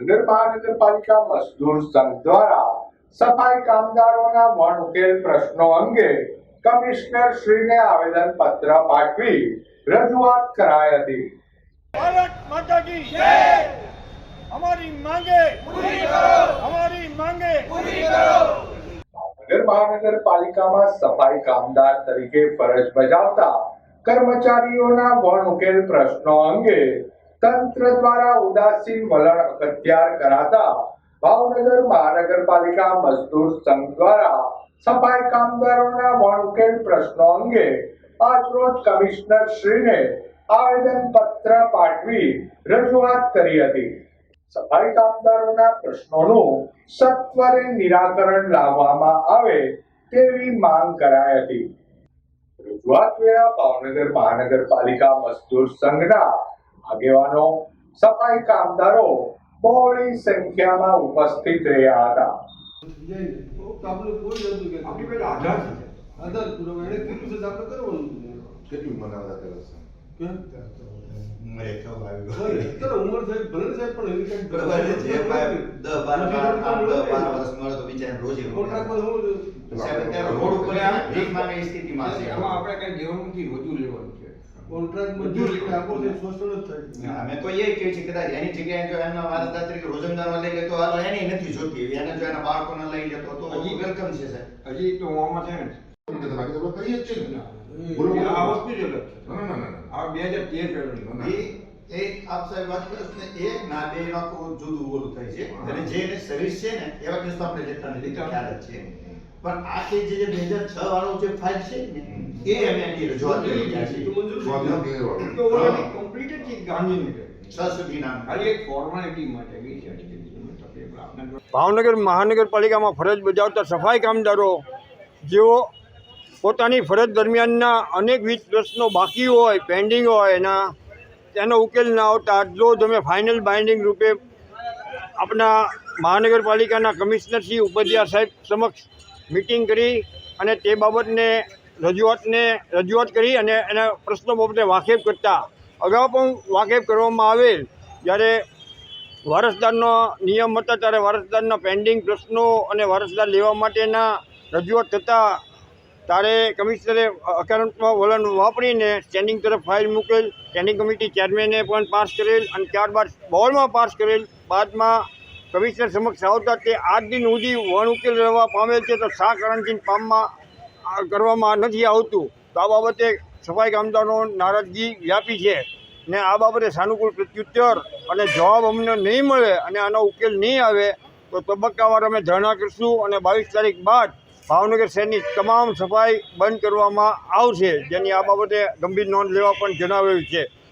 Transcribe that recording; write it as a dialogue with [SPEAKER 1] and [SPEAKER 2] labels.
[SPEAKER 1] નગર મજદૂર સંઘ દ્વારા સફાઈ કામદારોના મન ઉકેલ પ્રશ્નો અંગે કમિશનર શ્રીને આવેદન પત્ર પાઠવી રજૂઆત કરાઈ હતી. મહાનગરપાલિકામાં સફાઈ કામદાર તરીકે ફરજ બજાવતા કર્મચારીઓના વણ ઉકેલ પ્રશ્નો અંગે તંત્ર દ્વારા ઉદાસીન વલણ અખત્યાર કરાતા ભાવનગર મહાનગરપાલિકા મજદૂર સંઘ દ્વારા સફાઈ કામદારોના વણકેલ પ્રશ્નો અંગે આજરોજ કમિશનર શ્રીને આવેદન પત્ર પાઠવી રજૂઆત કરી હતી. સફાઈ કામદારોના પ્રશ્નોનું સત્વરે નિરાકરણ લાવવામાં આવે તેવી માંગ કરાઈ હતી. રજૂઆત વેળા ભાવનગર મહાનગરપાલિકા મજદૂર સંઘના આગેવાનો સફાઈ કામદારો બહોળી સંખ્યામાં ઉપસ્થિત રહ્યા હતા.
[SPEAKER 2] આધાર
[SPEAKER 3] કીધું છે આપણે કરવાનું
[SPEAKER 2] કેટલું મનાવતા કરે છે
[SPEAKER 3] કેમ?
[SPEAKER 4] ઉંમરે થવા આવ્યું.
[SPEAKER 3] અત્યારે ઉંમર થાય ભલે થાય પણ એની કંઈક
[SPEAKER 4] બરાબર છે. ભાઈ દસ બાર બાર આઠ વર્ષ મળે તો બિચારાને રોજે
[SPEAKER 3] કોન્ટ્રાક્ટમાં શું
[SPEAKER 4] સાહેબ, અત્યારે રોડ ઉપર ભીખ માંગે સ્થિતિમાં છે.
[SPEAKER 2] એમાં આપણે કઈ દેવાનું નથી વધુ લેવાનું છે.
[SPEAKER 3] કોન્ટ્રાક્ટમાં જે રીતે આપો છો. શોષણ જ થાય
[SPEAKER 4] અમે તો એ કહે છે કદાચ એની જગ્યાએ જો એમના વારસદાર તરીકે રોજમદારમાં લઈ લેતો હાલો એની નથી જોતી. એને જો એના બાળકોને લઈ લેતો તો
[SPEAKER 2] હજી-
[SPEAKER 4] વેલકમ છે સાહેબ.
[SPEAKER 2] હજી તો આમાં છે ને.
[SPEAKER 5] બાકી કરીએ જ છે ને.
[SPEAKER 3] એ-
[SPEAKER 5] બોલો, બોલો.
[SPEAKER 2] આ વસ્તુ જ છે.
[SPEAKER 5] ના, ના, ના, ના.
[SPEAKER 2] આ બે હજાર
[SPEAKER 4] એ આપ સાહેબ વાત કરો ને એક ના બે આખું જુદું ઓલું થાય છે. અને જે એને સર્વિસ છે ને એવા કેસ તો આપણે લેતા નથી ખ્યાલ જ છે. પણ આ કે જે બે વાળો જે ફાઇલ છે ને એ અમે એની રજૂઆત કરી રહ્યા
[SPEAKER 3] તો મંજૂર છે.
[SPEAKER 2] તો ઓલરેડી છે ગાંધીનગર?
[SPEAKER 6] ભાવનગર મહાનગરપાલિકામાં ફરજ બજાવતા સફાઈ કામદારો જેઓ પોતાની ફરજ દરમિયાનના અનેકવિધ પ્રશ્નો બાકી હોય પેન્ડિંગ હોય, એના, તેનો ઉકેલ ના આવતા જો તમે ફાઇનલ બાઇન્ડિંગ રૂપે આપણા મહાનગરપાલિકાના કમિશનર શ્રી ઉપાધ્યાય સાહેબ સમક્ષ મિટિંગ કરી અને તે બાબતને રજૂઆતને, રજૂઆત કરી અને એના પ્રશ્નો બાબતે વાકેફ કરતા. અગાઉ પણ વાકેફ કરવામાં આવેલ. જ્યારે વારસદારનો નિયમ હતા, ત્યારે વારસદારના પેન્ડિંગ પ્રશ્નો અને વારસદાર લેવા માટેના રજૂઆત થતાં ત્યારે કમિશનરે અકારણમાં વલણ વાપરીને સ્ટેન્ડિંગ તરફ ફાઇલ મૂકેલ સ્ટેન્ડિંગ કમિટી ચેરમેને પણ પાસ કરેલ અને ત્યારબાદ બોર્ડમાં પાસ કરેલ. બાદમાં કમિશનર સમક્ષ આવતા તે આજ દિન સુધી વણ ઉકેલ રહેવા પામેલ છે તો શા કારણથી પામમાં કરવામાં નથી આવતું. તો આ બાબતે સફાઈ કામદારો નારાજગી વ્યાપી છે ને આ બાબતે સાનુકૂળ પ્રત્યુત્તર અને જવાબ અમને નહીં મળે અને આનો ઉકેલ નહીં આવે તો તબક્કાવાર અમે ધરણા કરીશું અને બાવીસ તારીખ બાદ ભાવનગર શહેરની તમામ સફાઈ બંધ કરવામાં આવશે, જેની આ બાબતે ગંભીર નોંધ લેવા પણ જણાવ્યું છે.